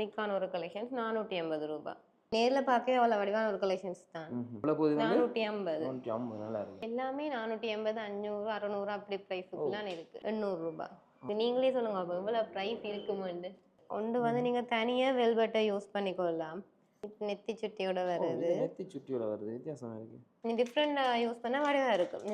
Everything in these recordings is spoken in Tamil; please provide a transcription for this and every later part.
யூனிக்கான ஒரு கலெக்ஷன்ஸ் நானூற்றி ஐம்பது ரூபாய். நேரில் பார்க்கவே அவ்வளோ வடிவான ஒரு கலெக்ஷன்ஸ் தான். நானூற்றி ஐம்பது. ஐம்பது எல்லாமே நானூற்றி எண்பது அஞ்சூறு அறநூறு அப்படி ப்ரைஸுக்குலாம் இருக்கு. எண்ணூறு ரூபாய். நீங்களே சொல்லுங்க அப்போ இவ்வளோ ப்ரைஸ் இருக்குமெண்டு ஒன்று வந்து நீங்கள் தனியாக வெல்வெட்டை யூஸ் பண்ணிக்கொள்ளலாம். நெத்தி சுட்டியோட வருது நெத்தி சுட்டியோட வருது வித்தியாசமா இருக்கு. நீ டிஃப்ரெண்டாக யூஸ் பண்ணால் வடிவாக இருக்கும்.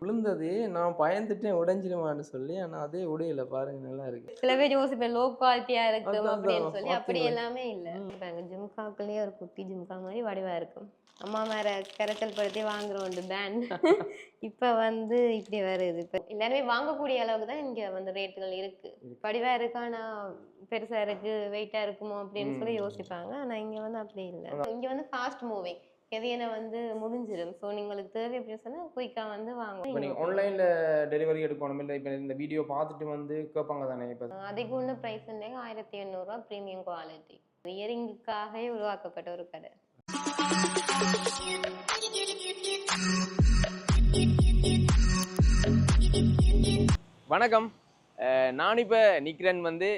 விழுந்தது நான் பயந்துட்டேன் உடைஞ்சிருமான்னு சொல்லி ஆனா அதே உடையல பாருங்க நல்லா இருக்கு. சில பேர் யோசிப்பேன் லோ குவாலிட்டியாக இருக்கும் அதான், அப்படின்னு சொல்லி அப்படி? எல்லாமே இல்லை. பாருங்க ஜிம்காக்குள்ளேயே ஒரு குட்டி ஜிம்கா மாதிரி வடிவாக இருக்கும். அம்மா வேற கரைச்சல் படுத்தி வாங்குறோம் பேண்ட் இப்போ வந்து இப்படி வருது. இப்போ எல்லாருமே வாங்கக்கூடிய அளவுக்கு தான் இங்கே வந்து ரேட்டுகள் இருக்கு. வடிவா இருக்கு ஆனா பெருசா இருக்கு வெயிட்டா இருக்குமோ அப்படின்னு சொல்லி யோசிப்பாங்க. ஆனா இங்க வந்து அப்படி இல்லை. இங்க வந்து ஃபாஸ்ட் மூவிங் எதையன வந்து முடிஞ்சிடும் ஸோ உங்களுக்கு தேவை அப்படின்னு சொன்னா குயிக்கா வந்து இப்போ வாங்க நீங்கள் ஆன்லைனில் டெலிவரி எடுக்கணும். இல்லை இப்போ இந்த வீடியோ பார்த்துட்டு வந்து கேட்பாங்க தானே இப்போ? அதிக உள்ள ப்ரைஸ் வந்து ஆயிரத்தி எண்ணூறுரூவா ப்ரீமியம் குவாலிட்டி இயரிங்குக்காகவே உருவாக்கப்பட்ட ஒரு கடை. வணக்கம். அஹ் நான் இப்போ நிற்கிறேன் வந்து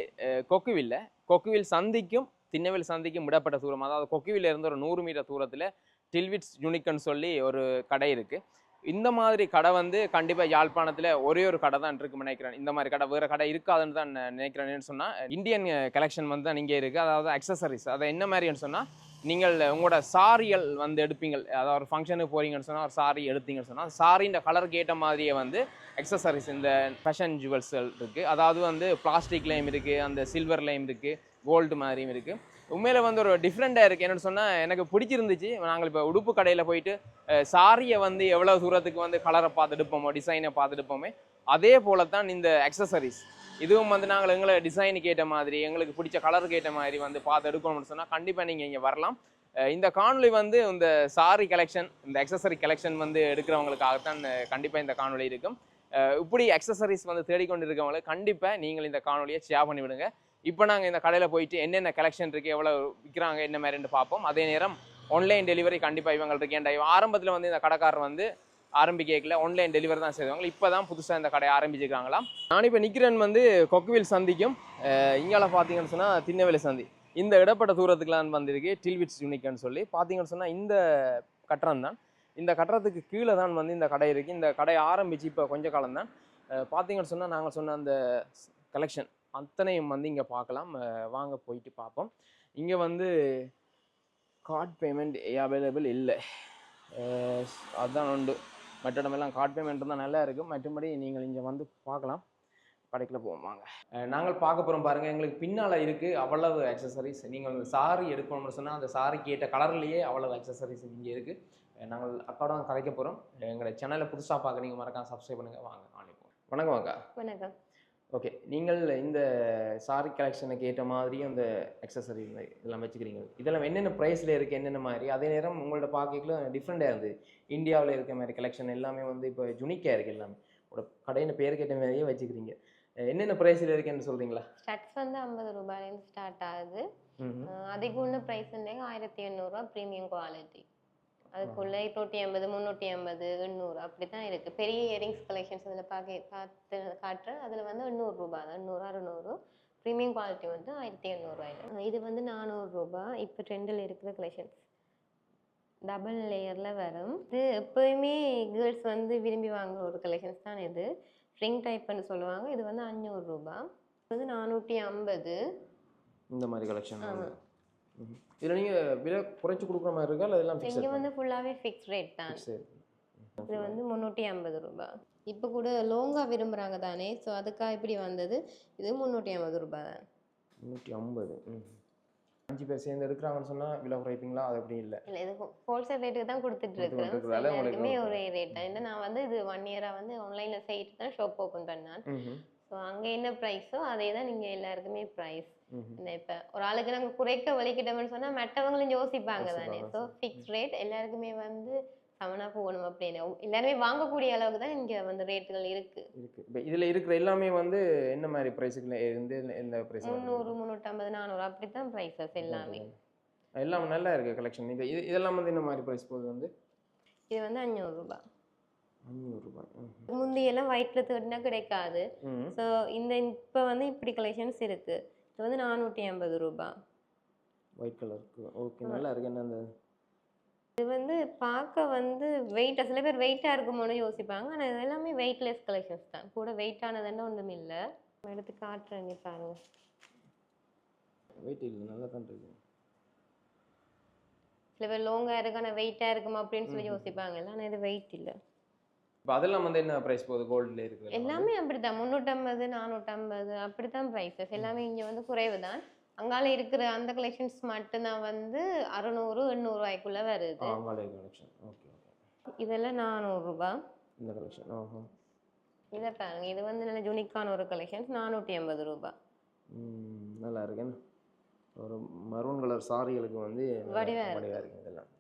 கொக்குவில்ல. கொக்குவில் சந்திக்கும் திண்ணவில் சந்திக்கும் விடப்பட்ட தூரம் அதாவது கொக்குவில இருந்து ஒரு நூறு மீட்டர் தூரத்தில் டில்விட்ஸ் யூனிக்னு சொல்லி ஒரு கடை இருக்குது இந்த மாதிரி கடை வந்து கண்டிப்பாக யாழ்ப்பாணத்தில் ஒரே ஒரு கடை தான் இருக்குன்னு நினைக்கிறேன். இந்த மாதிரி கடை வேறு கடை இருக்காதுன்னு தான் நினைக்கிறேன்னு சொன்னால் இந்தியன் கலெக்ஷன் வந்து தான் இங்கே இருக்குது அதாவது அக்சசரிஸ் அதை என்ன மாதிரின்னு சொன்னால் நீங்கள் உங்களோட சாரிகள் வந்து எடுப்பீங்க அதாவது ஒரு ஃபங்க்ஷனுக்கு போகிறீங்கன்னு சொன்னால் ஒரு சாரி எடுத்தீங்கன்னு சொன்னால் சாரின்ற கலருக்கு ஏற்ற மாதிரியே வந்து எக்ஸசரிஸ் இந்த ஃபேஷன் ஜுவல்ஸ்கள் இருக்குது அதாவது வந்து பிளாஸ்டிக்லேயும் இருக்குது அந்த சில்வர்லேயும் இருக்குது கோல்டு மாதிரியும் இருக்குது உண்மையில் வந்து ஒரு டிஃப்ரெண்ட்டாக இருக்குது என்னென்னு சொன்னால் எனக்கு பிடிச்சிருந்துச்சு. நாங்கள் இப்போ உடுப்பு கடையில் போயிட்டு சாரியை வந்து எவ்வளோ தூரத்துக்கு வந்து கலரை பார்த்து எடுப்போமோ டிசைனை பார்த்து எடுப்போமே அதே போல தான் இந்த அக்சசரிஸ் இதுவும் வந்து நாங்கள் எங்களை டிசைனுக்கு ஏற்ற மாதிரி எங்களுக்கு பிடிச்ச கலருக்கு ஏற்ற மாதிரி வந்து பார்த்து எடுக்கணும்னு சொன்னால் கண்டிப்பாக நீங்கள் இங்கே வரலாம். இந்த காணொலி வந்து இந்த சாரி கலெக்ஷன் இந்த அக்சசரி கலெக்ஷன் வந்து எடுக்கிறவங்களுக்காகத்தான் கண்டிப்பாக இந்த காணொலி இருக்கும். இப்படி அக்சசரிஸ் வந்து தேடிக்கொண்டு இருக்கவங்களுக்கு கண்டிப்பாக நீங்கள் இந்த காணொலியை ஷேர் பண்ணி விடுங்க. இப்போ நாங்கள் இந்த கடையில் போயிட்டு என்னென்ன கலெக்ஷன் இருக்குது எவ்வளோ விற்கிறாங்க என்ன மாதிரின்னு பார்ப்போம். அதே நேரம் ஆன்லைன் டெலிவரி கண்டிப்பாக இவங்களுக்கு ஏன்டா ஆரம்பத்தில் வந்து இந்த கடைக்காரர் வந்து ஆரம்பிக்கல ஆன்லைன் டெலிவரி தான் செய்வாங்க. இப்போ தான் புதுசாக இந்த கடையை ஆரம்பிச்சிருக்காங்களாம். நான் இப்போ நிற்கிறேன் வந்து கொக்குவில் சந்திக்கும் இங்கால பார்த்தீங்கன்னு சொன்னால் திண்ணவேலி சந்தி. இந்த இடப்பட்ட தூரத்துக்குலாம் வந்திருக்கு டில்விட்ஸ் யூனிக்னு சொல்லி. பார்த்தீங்கன்னு சொன்னால் இந்த கட்டணம் தான். இந்த கட்டடத்துக்கு கீழே தான் வந்து இந்த கடை இருக்குது இந்த கடையை ஆரம்பித்து இப்போ கொஞ்ச காலம் தான். பார்த்தீங்கன்னு சொன்னால் நாங்கள் சொன்ன அந்த கலெக்ஷன் அத்தனையும் வந்து இங்கே பார்க்கலாம். வாங்க போயிட்டு பார்ப்போம். இங்கே வந்து கார்ட் பேமெண்ட் அவைலபிள் இல்லை. அதுதான் உண்டு. மற்ற இடமெல்லாம் கார்ட் பேமெண்ட் தான் நல்லா இருக்கும். மற்றபடி நீங்கள் இங்கே வந்து பார்க்கலாம். கடைக்குள்ள போவோம் வாங்க. நாங்கள் பார்க்க போகிறோம் பாருங்கள் எங்களுக்கு பின்னால் இருக்குது அவ்வளவு அக்சசரிஸ் நீங்கள் அந்த சாரி எடுக்கணும்னு சொன்னால் அந்த சாரிக்கு ஏற்ற கலர்லேயே அவ்வளவு அக்சசரிஸ் இங்கே இருக்குது நாங்கள் அக்காவோட கதைக்க போகிறோம் எங்களோட சேனலை புதுசாக பார்க்குறீங்க மறக்காம சப்ஸ்கிரைப் பண்ணுங்கள் வாங்க அனுப்புவோம் வணக்கம் அக்கா. வணக்கம். ஓகே நீங்கள் இந்த சாரி கலெக்ஷனுக்கு ஏற்ற மாதிரியும் அந்த அக்சசரி இதெல்லாம் வச்சுக்கிறீங்க. இதெல்லாம் என்னென்ன ப்ரைஸில் இருக்குது என்னென்ன மாதிரி? அதே நேரம் உங்களோட பார்க்கல டிஃப்ரெண்ட்டாக இருந்தது. இந்தியாவில் இருக்க மாதிரி கலெக்ஷன் எல்லாமே வந்து இப்போ ஜுனிக்காக இருக்குது எல்லாமே. உங்களோட கடையின் பேருக்கு ஏற்ற மாதிரியே வச்சுக்கிறீங்க. என்னென்ன ப்ரைஸில் இருக்குன்னு சொல்கிறீங்களா ஸ்டட்ஸ் வந்து ஐம்பது ரூபாயிலேருந்து ஸ்டார்ட் ஆகுது. ம் அஹ் அதிக உள்ள ப்ரைஸ் வந்து ஆயிரத்தி எண்ணூறுரூவா ப்ரீமியம் குவாலிட்டி அதுக்குள்ள இருநூற்றி ஐம்பது முந்நூற்றி ஐம்பது எண்ணூறு அப்படி தான் இருக்குது பெரிய இயரிங்ஸ் கலெக்ஷன்ஸ் அதில் பார்க்க பார்த்து காட்டுறேன் அதில் வந்து எண்ணூறு ரூபாய் தான். எண்ணூறு அறுநூறு. ப்ரீமியம் குவாலிட்டி வந்து ஆயிரத்தி எண்ணூறுவாயில் இது வந்து நானூறு ரூபாய். இப்போ ட்ரெண்டில் இருக்கிற கலெக்ஷன்ஸ் டபுள் லேயரில் வரும். இது எப்போயுமே கேர்ள்ஸ் வந்து விரும்பி வாங்குற ஒரு கலெக்ஷன்ஸ் தான் இது. ரிங் டைப்னு சொல்லுவாங்க. இது வந்து அஞ்சூறு ரூபாய். இது வந்து நானூற்றி ஐம்பது. இந்த மாதிரி கலெக்ஷன் ஆமா. இதில் நீங்கள் விலை குறைச்சி கொடுக்குற மாதிரி இருக்கா? இல்லை இதெல்லாம் இங்கே வந்து ஃபுல்லாகவே ஃபிக்ஸ் ரேட் தான். இது வந்து முந்நூற்றி ஐம்பது ரூபாய். இப்போ கூட லோங்கா விரும்புகிறாங்க தானே ஸோ அதுக்காக இப்படி வந்தது. இது முந்நூற்றி ஐம்பது ரூபாய் தான். முந்நூற்றி ஐம்பது. அஞ்சு பேர் சேர்ந்து எடுக்கிறாங்கன்னு சொன்னால் விலை குறைப்பீங்களா? அது அப்படி இல்லை. இல்லை இது ஹோல்சேல் ரேட்டுக்கு தான் கொடுத்துட்டு கொடுத்து இருக்கிறேன். ஒரே ரேட் தான். ஏன்னா நான் வந்து இது ஒன் இயராக வந்து ஆன்லைனில் செய்யிட்டு தான் ஷாப் ஓப்பன் பண்ணேன். ஸோ அங்கே என்ன ப்ரைஸோ அதே தான் நீங்கள் எல்லாருக்குமே ப்ரைஸ் இந்த இப்போ ஒரு ஆளுக்கு நாங்கள் குறைக்க வலிக்கிட்டோம்னு சொன்னால் மற்றவங்களும் யோசிப்பாங்க தானே. ஸோ ஃபிக்ஸ் ரேட் எல்லாருக்குமே வந்து சமனாக போகணும் அப்படின்னு. எல்லாருமே வாங்கக்கூடிய அளவுக்கு தான் இங்கே வந்து ரேட்டுகள் இருக்குது இருக்கு. இப்போ இதில் இருக்கிற எல்லாமே வந்து என்ன மாதிரி ப்ரைஸுக்குள்ள இருந்து எந்த ப்ரைஸ் முந்நூறு முந்நூற்றம்பது நானூறு அப்படி தான் ப்ரைஸஸ் எல்லாமே எல்லாம் நல்லா இருக்கு கலெக்ஷன் இது இது இதெல்லாம் வந்து என்ன மாதிரி ப்ரைஸ் போகுது வந்து? இது வந்து அஞ்சூறு அஞ்சூறுரூபா முந்தையெல்லாம் ஒயிட்ல தேடினா கிடைக்காது. ஸோ இந்த இப்போ வந்து இப்படி கலெக்ஷன்ஸ் இருக்கு. இது வந்து நானூற்றி ஐம்பது ரூபாய். ஒயிட் கலருக்கு ஓகே நல்லா இருக்கு. என்ன அந்த? இது வந்து பார்க்க வந்து வெயிட் சில பேர் வெயிட்டாக இருக்குமோன்னு யோசிப்பாங்க. ஆனால் இது எல்லாமே வெயிட்லெஸ் கலெக்ஷன்ஸ் தான். கூட வெயிட்டானதுன்னு ஒன்றும் இல்லை. எடுத்து காட்டுறேன் நீ பாருங்க. வெயிட் இல்லை நல்லா தான் இருக்கு. சில பேர் லோங்காக இருக்கு ஆனால் வெயிட்டாக இருக்குமா அப்படின்னு சொல்லி யோசிப்பாங்கல்ல. ஆனால் இது வெயிட் இல்லை. இப்போ அதெல்லாம் வந்து என்ன ப்ரைஸ் போகுது? கோல்டில் இருக்குது எல்லாமே அப்படித்தான். முந்நூற்றம்பது நானூற்றம்பது அப்படித்தான் ப்ரைஸஸ் எல்லாமே இங்கே வந்து குறைவு தான் அங்கால இருக்கிற அந்த கலெக்ஷன்ஸ் மட்டும்தான் வந்து அறுநூறு எண்ணூறுவாய்க்குள்ள வருது. கலெக்ஷன் ஓகே ஓகே இதெல்லாம் நானூறுரூபா. இந்த கலெக்ஷன் ஓஹோ இதை பாருங்க. இது வந்து நல்ல யூனிக்கான ஒரு கலெக்ஷன்ஸ் நானூற்றி ஐம்பது ரூபாய் ம், நல்லா இருக்கு? ஒரு மரூன் கலர் சாரிகளுக்கு வந்து வடிவா இருக்கு. வடிவா இருக்கு இதெல்லாம்.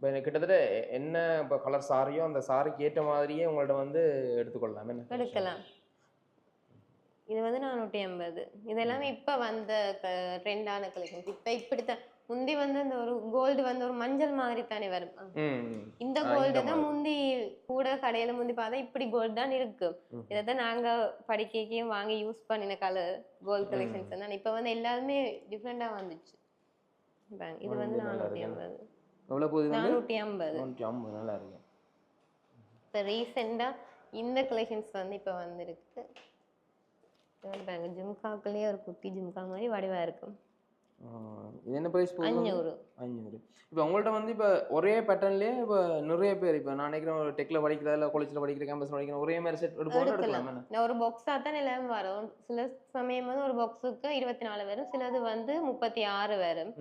இப்போ கிட்டத்தட்ட என்ன இப்போ கலர் சாரியோ அந்த சாரிக்கு ஏற்ற மாதிரியே உங்கள்ட்ட வந்து எடுத்துக்கொள்ளலாம். என்ன எடுக்கலாம். இது வந்து நானூற்றி ஐம்பது. இது எல்லாமே இப்போ வந்த ட்ரெண்டான கலெக்ஷன்ஸ் இப்போ இப்படித்தான் முந்தி வந்து அந்த ஒரு கோல்டு வந்து ஒரு மஞ்சள் மாதிரி தானே வரும். இந்த கோல்டு இந்த தான். முந்தி கூட கடையில முந்தி பார்த்தா இப்படி கோல்டு தான் இருக்கு. இதை தான் நாங்க படிக்கையும் வாங்கி யூஸ் பண்ணின கலர் கோல்டு கலெக்ஷன்ஸ் தான். இப்போ வந்து எல்லாருமே டிஃப்ரெண்டா வந்துச்சு. இது வந்து நானூற்றி. ஐம்பது. எவ்வளோ போகுது நானூற்றி ஐம்பது. நூற்றி ஐம்பது நல்லா இருக்கு. இப்போ ரீசெண்டாக இந்த கலெக்ஷன்ஸ் வந்து இப்போ வந்திருக்கு. பாருங்க ஜிம்காக்குள்ளேயே ஒரு குட்டி ஜிம்கா மாதிரி வடிவா இருக்கும் என்ன ப்ரைஸ் அஞ்சூறு அஞ்சூறு இப்போ உங்கள்ட்ட வந்து இப்போ ஒரே பேட்டர்ன்லேயே இப்போ நிறைய பேர் இப்போ நான் நினைக்கிறேன் ஒரு டெக்கில் படிக்கிறதா இல்லை காலேஜில் படிக்கிற கேம்பஸில் படிக்கிற ஒரே மாதிரி செட் எடுப்போம் எடுக்கலாம். நான் ஒரு பாக்ஸாக தான் எல்லாம் வரும். சில சமயம் வந்து ஒரு பாக்ஸுக்கு இருபத்தி நாலு வரும். சிலது வந்து முப்பத்தி ஆறு வரும்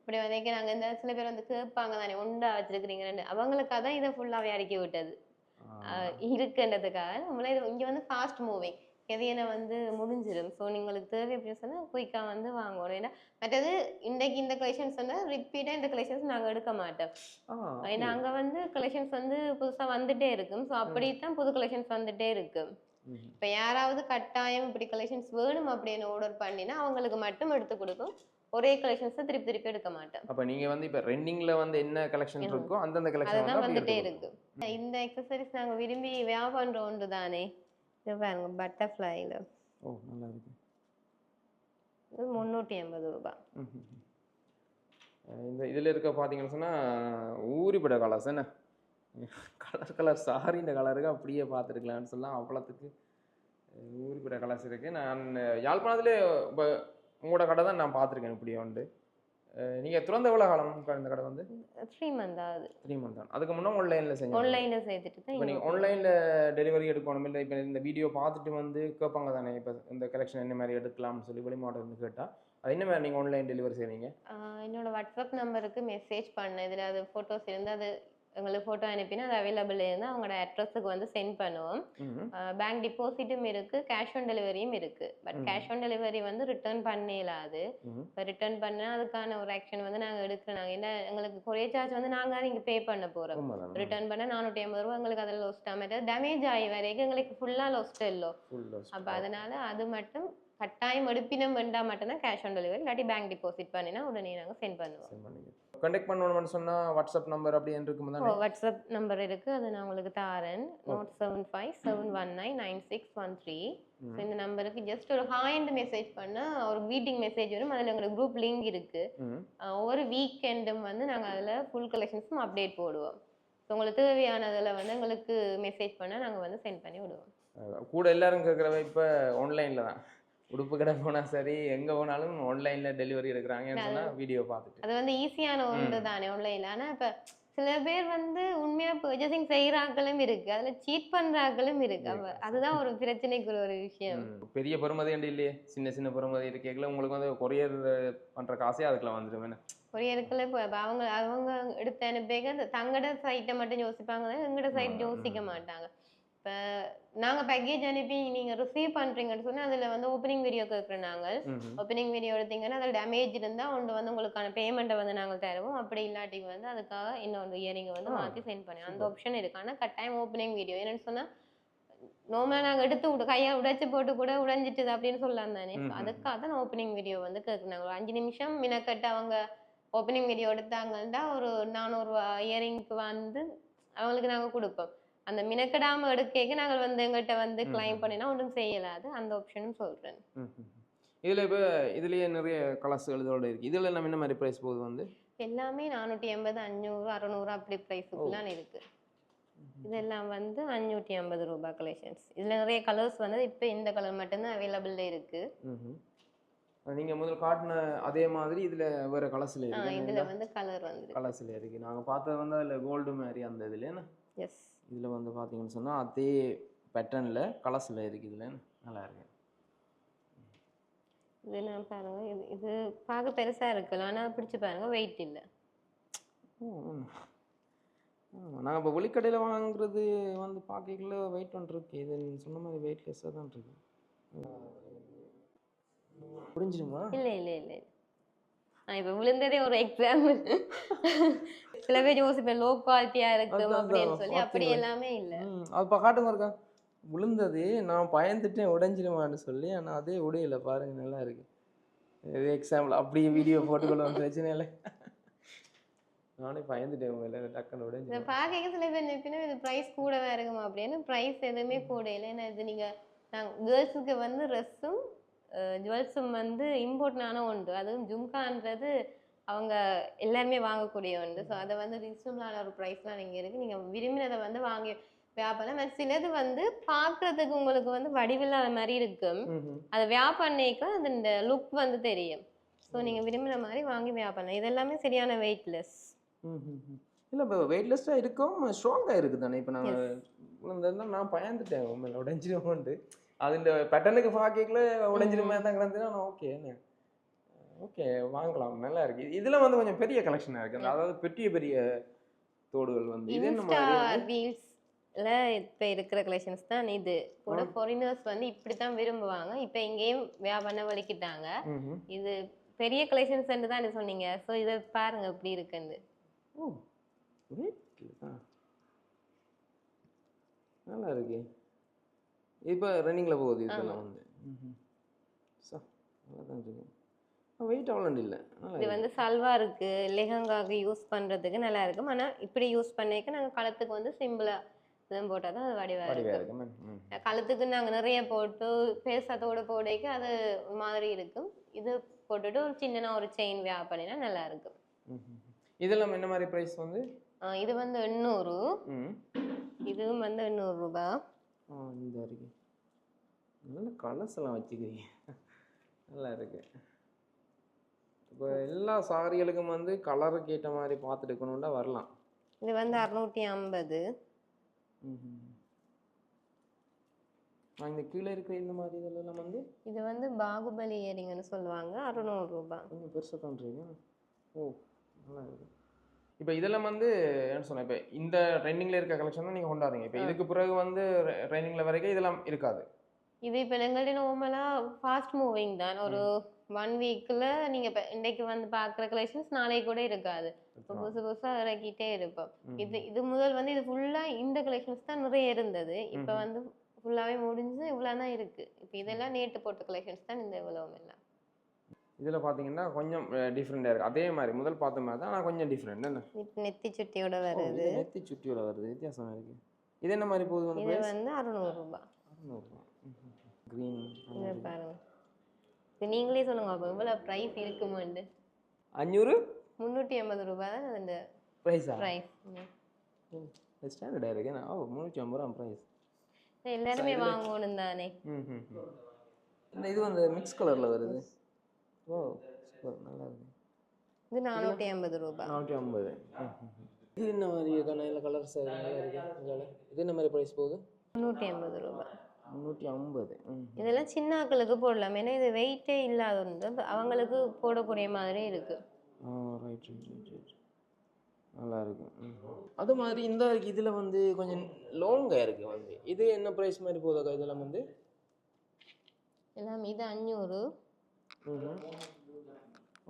இப்படி வந்து நாங்கள் இந்த சில பேர் வந்து கேட்பாங்க தானே உண்டா வச்சிருக்கிறீங்க ரெண்டு. அவங்களுக்காக தான் இதை ஃபுல்லாகவே அடுக்கி விட்டது. இருக்குன்றதுக்காக நம்மளே இது இங்கே வந்து ஃபாஸ்ட் மூவிங் எது என்ன வந்து முடிஞ்சிடும் ஸோ உங்களுக்கு தேவை அப்படின்னு சொன்னால் குயிக்காக வந்து வாங்கணும். ஏன்னா மற்றது இன்றைக்கு இந்த கலெக்ஷன்ஸ் வந்து ரிப்பீட்டாக இந்த கலெக்ஷன்ஸ் நாங்கள் எடுக்க மாட்டோம். ஏன்னா அங்கே வந்து கலெக்ஷன்ஸ் வந்து புதுசாக வந்துட்டே இருக்கும். ஸோ அப்படி தான் புது கலெக்ஷன்ஸ் வந்துட்டே இருக்கு ம். இப்போ யாராவது கட்டாயம் இப்படி கலெக்ஷன்ஸ் வேணும் அப்படின்னு ஆர்டர் பண்ணினா அவங்களுக்கு மட்டும் எடுத்து கொடுக்கும். ஒரே கலெக்ஷன்ஸை திருப்பி திருப்பி எடுக்க மாட்டோம். அப்ப நீங்க வந்து இப்ப ரெண்டிங்ல வந்து என்ன கலெக்ஷன் இருக்கோ அந்தந்த கலெக்ஷன் வந்துட்டே இருக்கு. இந்த எக்ஸசரிஸ் நாங்க விரும்பி வியாபாரம் பண்ற ஒன்று தானே? இது பாருங்க பட்டர்ஃப்ளைல ஓ நல்லா இருக்கு. இது முந்நூற்றி ம். அஹ் இந்த இதுல இருக்க பாத்தீங்கன்னு சொன்னா ஊறிப்பட கலர்ஸ் என்ன? கலர் கலர் சாரி இந்த கலருக்கு அப்படியே பார்த்துருக்கலாம்னு சொல்லலாம். அவ்வளோத்துக்கு ஊறிப்பட கலர்ஸ் இருக்கு. நான் யாழ்ப்பாணத்துல இப்போ உங்களோட கடை தான் நான் பார்த்துருக்கேன் இப்படி உண்டு நீங்க திறந்த எவ்வளோ காலம் இந்த கடை வந்து? த்ரீ மந்த் ஆகுது. த்ரீ மந்த் தான். அதுக்கு முன்னே ஆன்லைனில் செஞ்சு ஆன்லைன்ல சேர்த்துட்டு தான் இப்போ இங்க ஆன்லைனில் டெலிவரி எடுக்கணும் இல்லை இப்போ இந்த வீடியோ பார்த்துட்டு வந்து கேட்பாங்க தானே இப்போ இந்த கலெக்ஷன் என்ன மாதிரி எடுக்கலாம்னு சொல்லி வெளி வந்து கேட்டால் அது என்ன மாதிரி நீங்கள் ஆன்லைன் டெலிவரி செய்வீங்க என்னோட வாட்ஸ்அப் நம்பருக்கு மெசேஜ் பண்ணேன் இதில் அது ஃபோட்டோஸ் இருந்து அது எங்களுக்கு ஃபோட்டோ அனுப்பினா அது அவைலபிள் இருந்தால் அவங்களோட அட்ரஸுக்கு வந்து சென்ட் பண்ணுவோம். பேங்க் டிபாசிட்டும் இருக்கு கேஷ் ஆன் டெலிவரியும் இருக்கு. பட். கேஷ் ஆன் டெலிவரி வந்து ரிட்டர்ன் பண்ணிடலாது இப்போ ரிட்டர்ன் பண்ணால் அதுக்கான ஒரு ஆக்ஷன் வந்து நாங்கள் எடுக்கிறோம். நாங்கள் என்ன எங்களுக்கு கொரியர் சார்ஜ் வந்து நாங்கள் தான் இங்கே பே பண்ண போகிறோம் ரிட்டர்ன் பண்ண நானூற்றி ஐம்பது ரூபா எங்களுக்கு அதில் லோஸ்ட் ஆமாம் டேமேஜ் ஆகி வரைக்கும் எங்களுக்கு ஃபுல்லாக லோஸ்ட் இல்லோ. அப்போ அதனால அது மட்டும் கட்டாயம் எடுப்பினம் வேண்டாம் மட்டும்தான் கேஷ் ஆன் டெலிவரி இல்லாட்டி பேங்க் டிபாசிட் பண்ணினா உடனே நாங்கள் சென்ட் பண்ணுவோம். கான்டாக்ட் பண்ணணும்னு சொன்னால் வாட்ஸ்அப் நம்பர் அப்படி இருக்கும் வாட்ஸ்அப் நம்பர் இருக்கு. அது நான் உங்களுக்கு தாரேன். Note seven five seven one nine nine six one three so இந்த நம்பருக்கு ஜஸ்ட் ஒரு ஹாய்ண்ட் மெசேஜ் பண்ணால் ஒரு greeting மெசேஜ் வரும். அதில் எங்களுக்கு குரூப் லிங்க் இருக்கு. ஒவ்வொரு வீக்கெண்டும் வந்து நாங்கள் அதில் ஃபுல் கலெக்ஷன்ஸும் அப்டேட் போடுவோம். ஸோ உங்களுக்கு தேவையானதில் வந்து எங்களுக்கு மெசேஜ் பண்ணால் நாங்கள் வந்து சென்ட் பண்ணி விடுவோம். கூட எல்லாரும் கேட்குறவ இப்போ ஆன்லைனில் தான். உடுப்பு கடை போனால் சரி எங்கே போனாலும் ஆன்லைனில் டெலிவரி எடுக்கிறாங்கன்னு சொன்னால் வீடியோ பார்த்துட்டு. அது வந்து ஈஸியான ஒன்று தானே ஆன்லைனில் ஆனால் இப்போ சில பேர் வந்து உண்மையாக பர்ச்சேசிங் செய்கிறாக்களும் இருக்கு. அதில் சீட் பண்ணுறாக்களும் இருக்கு. அப்ப அதுதான் ஒரு பிரச்சனைக்குரிய ஒரு விஷயம். பெரிய பெருமதி அண்டு இல்லையே? சின்ன சின்ன பெருமதி இருக்கேங்கள உங்களுக்கு வந்து கொரியர் பண்ணுற காசே அதுக்குள்ள வந்துடும் என்ன? கொரியருக்குள்ள இப்போ அவங்க அவங்க எடுத்து அனுப்பிக்க அந்த தங்கட சைட்டை மட்டும் யோசிப்பாங்க. எங்கட சைட் யோசிக்க மாட்டாங்க. இப்போ நாங்கள் பேக்கேஜ் அனுப்பி நீங்கள் ரிசீவ் பண்ணுறீங்கன்னு சொன்னால் அதில் வந்து ஓப்பனிங் வீடியோ கேட்குறோம் நாங்கள். ஓப்பனிங் வீடியோ எடுத்தீங்கன்னா அதில் டேமேஜ் இருந்தால் ஒன்று வந்து உங்களுக்கான பேமெண்ட்டை வந்து நாங்கள் தருவோம். அப்படி இல்லாட்டி வந்து அதுக்காக இன்னொரு இயரிங்கை வந்து மாற்றி சென்ட் பண்ணி அந்த ஆப்ஷன் இருக்கு. ஆனால் கட்டாயம் ஓப்பனிங் வீடியோ என்னன்னு சொன்னால் நார்மலாக நாங்கள் எடுத்து விட கையை உடைச்சு போட்டு கூட உடைஞ்சிட்டுது அப்படின்னு சொல்லலாம் தானே. அதுக்காக தான் ஓப்பனிங் வீடியோ வந்து கேட்குறாங்க ஒரு அஞ்சு நிமிஷம் மினக்கட்டு அவங்க ஓப்பனிங் வீடியோ எடுத்தாங்கன்னா ஒரு நானூறுரூவா இயரிங்க்கு வந்து அவங்களுக்கு நாங்கள் கொடுப்போம். அந்த மினக்கடாமல் எடுக்க நாங்கள் வந்து எங்கள்கிட்ட வந்து கிளைம். பண்ணினா ஒன்றும் செய்யலாது. அந்த ஆப்ஷனும் ம். இதில் இப்போ இதுலேயே நிறைய கலர்ஸ்கள் இதோட இருக்குது இதில் நம்ம என்ன மாதிரி ப்ரைஸ் போகுது வந்து? எல்லாமே நானூற்றி எண்பது அஞ்சூறு அறநூறு அப்படி ப்ரைஸுக்குலாம் இருக்கு. இதெல்லாம் வந்து அஞ்சூற்றி ஐம்பது ரூபாய் கலெக்ஷன்ஸ் இதில் நிறைய கலர்ஸ் வந்து இப்போ இந்த கலர் மட்டும்தான் அவைலபிளில் இருக்கு. நீங்கள் முதல்ல காட்டின அதே மாதிரி இதில் வேறு கலர்ஸில் ஆ, இருக்கு. இதுல வந்து கலர் வந்துருக்கு. கலர்ஸில் இருக்குது நாங்கள் பார்த்தது வந்து அதில் கோல்டு மாதிரி அந்த இதில். எஸ் இதில் வந்து பார்த்தீங்கன்னு சொன்னால் அதே பேட்டர்னில் கலர்ஸில் இருக்குது. இதில் நல்லா இருக்கு. இதெல்லாம் பாருங்க. இது இது பார்க்க பெருசா இருக்குல்ல. ஆனா பிடிச்சு பாருங்க. வெயிட் இல்லை. நாங்கள் இப்போ வெளிக்கடையில் வாங்குறது வந்து பார்க்கல வெயிட் பண்ணிருக்கு இது நீங்க சொன்ன மாதிரி வெயிட்லெஸ்ஸாக தான் இருக்கு. புரிஞ்சிடுமா இல்லை இல்லை இல்லை. நான் இப்போ விழுந்ததே ஒரு எக்ஸாம்பிள் சில பேர் யோசிப்பேன் லோ குவாலிட்டியா இருக்கும் அப்படின்னு சொல்லி அப்படி. எல்லாமே இல்லை. அது இப்போ காட்டுங்க இருக்கா விழுந்தது நான் பயந்துட்டேன் உடைஞ்சிருமான்னு சொல்லி ஆனால் அதே உடையல பாருங்க நல்லா இருக்கு. இது எக்ஸாம்பிள் அப்படியே வீடியோ போட்டுக்கொள்ள பிரச்சனை இல்லை நானே பயந்துட்டேன் உங்களை டக்குன்னு இதை உடைஞ்சிரும் பார்க்க சில பேர் நினைப்பினா இது ப்ரைஸ் கூடவே இருக்குமா அப்படின்னு ப்ரைஸ் எதுவுமே கூட இல்லை ஏன்னா இது நீங்க நாங்கள் கேர்ள்ஸுக்கு வந்து ட்ரெஸ்ஸும் ஜுவல்ஸும் வந்து இம்போர்ட்னான ஒன்று. அதுவும் ஜும்கான்றது அவங்க எல்லாருமே வாங்கக்கூடிய ஒன்று. ஸோ அதை வந்து ரீசனபிளான ஒரு ப்ரைஸ்லாம் நீங்கள் இருக்குது நீங்கள் விரும்பினதை வந்து வாங்கி வியாபாரம். சிலது வந்து பார்க்கறதுக்கு உங்களுக்கு வந்து வடிவில்லாத மாதிரி இருக்கும். அதை வியாபாரணிக்க அது இந்த லுக் வந்து தெரியும். ஸோ நீங்கள் விரும்பின மாதிரி வாங்கி வியாபாரம் இது எல்லாமே சரியான வெயிட்லெஸ். இல்ல இப்போ வெயிட்லெஸ்ஸாக இருக்கும் ஸ்ட்ராங்காக இருக்குது தானே இப்போ விழுந்ததுனா நான் பயந்துட்டேன். உண்மையில அது இந்த பேட்டர்னுக்கு பார்க்கல உடைஞ்சிருமே தான் கிடந்துன்னா ஓகே ஓகே வாங்கலாம். நல்லா இருக்கு. இதுல வந்து கொஞ்சம் பெரிய கலெக்ஷனாக இருக்கு. அதாவது பெரிய பெரிய தோடுகள் வந்து. இது என்ன ரீல்ஸ்ல இப்ப இருக்கிற கலெக்ஷன்ஸ் தான் இது. கூட ஃபாரினர்ஸ் வந்து இப்படித்தான் விரும்புவாங்க. இப்ப இங்கேயும் வியாபாரம் வலிக்கிட்டாங்க. இது பெரிய கலெக்ஷன்ஸ் தான் சொன்னீங்க. ஸோ இதை பாருங்க இப்படி இருக்குன்னு. நல்லா இருக்கு. இப்போ ரன்னிங்கில் போகுது இதெல்லாம் வந்து. இருக்கு வெயிட் அவ்வளோ இல்லை. இது இருக்கு. வந்து சல்வாருக்கு லெஹங்காக்கு யூஸ் பண்றதுக்கு நல்லா இருக்கும் ஆனா இப்படி யூஸ் பண்ணிக்க நாங்க கழுத்துக்கு வந்து சிம்பிளா இதுவும் போட்டால் தான் அது வடிவா வடிவா இருக்கும். இருக்கு கழுத்துக்கு நாங்க நிறைய போட்டு பேசத்தோட போடைக்கு அது மாதிரி இருக்கும். இது போட்டுட்டு ஒரு சின்ன ஒரு செயின் வியா பண்ணினா நல்லா இருக்கும். இதெல்லாம் என்ன மாதிரி ப்ரைஸ் வந்து? இது வந்து எண்ணூறு. இதுவும் வந்து எண்ணூறு ரூபாய். இந்த இருக்கு நல்ல கலர்ஸ் எல்லாம் வச்சுக்கிறீங்க? நல்லா இருக்கு. இப்போ எல்லா சாரிகளுக்கும் வந்து கலருக்கு ஏற்ற மாதிரி பார்த்து எடுக்கணும்னா வரலாம். இது வந்து அறுநூத்தி ஐம்பது. இந்த கீழே இருக்கிற இந்த மாதிரி இதெல்லாம் வந்து? இது வந்து பாகுபலி இயரிங்னு சொல்லுவாங்க. அறுநூறு ரூபாய் கொஞ்சம் பெருசாக தோன்றீங்க ஓ நல்லா இருக்கு. இப்போ இதெல்லாம் வந்து என்ன சொன்னேன் இப்போ இந்த ட்ரெண்டிங்கில் இருக்க கலெக்ஷன் தான் நீங்கள் கொண்டாடுறீங்க. இப்போ இதுக்கு பிறகு வந்து ட்ரெண்டிங்கில் வரைக்கும் இதெல்லாம் இருக்காது. இது இப்போ எங்கள்ட்ட நார்மலாக ஃபாஸ்ட் மூவிங் தான். ஒரு ஒன் வீக்கில் நீங்கள் இப்போ இன்றைக்கு வந்து பார்க்குற கலெக்ஷன்ஸ் நாளைக்கு கூட இருக்காது. இப்போ புதுசு புதுசாக இறக்கிட்டே இருப்போம். இது இது முதல் வந்து இது ஃபுல்லாக இந்த கலெக்ஷன்ஸ் தான் நிறைய இருந்தது. இப்போ. வந்து ஃபுல்லாகவே முடிஞ்சு இவ்வளோ தான் இருக்குது இப்போ இதெல்லாம் நேற்று போட்ட கலெக்ஷன்ஸ் தான் இந்த இவ்வளவும் எல்லாம். இதில் பார்த்தீங்கன்னா கொஞ்சம் டிஃப்ரெண்ட்டாக இருக்குது அதே மாதிரி முதல் பார்த்த மாதிரி தான் ஆனால் கொஞ்சம் டிஃப்ரெண்ட் என்ன? நெத்- நெத்தி சுட்டியோட வருது. நெத்தி சுட்டியோட வருது. வித்தியாசமா இருக்கு. இது என்ன மாதிரி போகுது வந்து இது price? வந்து அறுநூறு ரூபாய். அறுநூறுபா க்ரீன் பாருங்க. இது நீங்களே சொல்லுங்க அப்போ இவ்வளோ ப்ரைஸ் இருக்குமாண்டு அஞ்சூறு முந்நூற்றி ஐம்பது ரூபாய் தான் அந்த ப்ரைஸா ப்ரைஸ் ஸ்டாண்டர்டாக இருக்கு. என்ன ஓ முந்நூற்றி ஐம்பது ரூபா ப்ரைஸ் எல்லாருமே வாங்கணும் தானே. இந்த இது வந்து மிக்ஸ் கலரில் வருது? ஓ சூப்பர் நல்லா இருக்கு. இது நானூற்றி ஐம்பது ரூபாய். நானூற்றி ஐம்பது. இது என்ன மாதிரி கலர்ஸ். இது என்ன மாதிரி ப்ரைஸ் போகுது? முந்நூற்றி ஐம்பது ரூபாய். முந்நூற்றி ஐம்பது இதெல்லாம் சின்ன ஆட்களுக்கு போடலாம். ஏன்னா இது வெயிட்டே இல்லாத இப்ப அவங்களுக்கு போடக்கூடிய மாதிரி இருக்கு. ஆ ரைட் ரைட் ரைட் ரைட் நல்லா இருக்கு. ம். அது மாதிரி இந்த இதில் வந்து கொஞ்சம் லாங்காக இருக்கு வந்து. இது என்ன ப்ரைஸ் மாதிரி போகுதாக்கா இதெல்லாம் வந்து? எல்லாம் இது அஞ்சூறு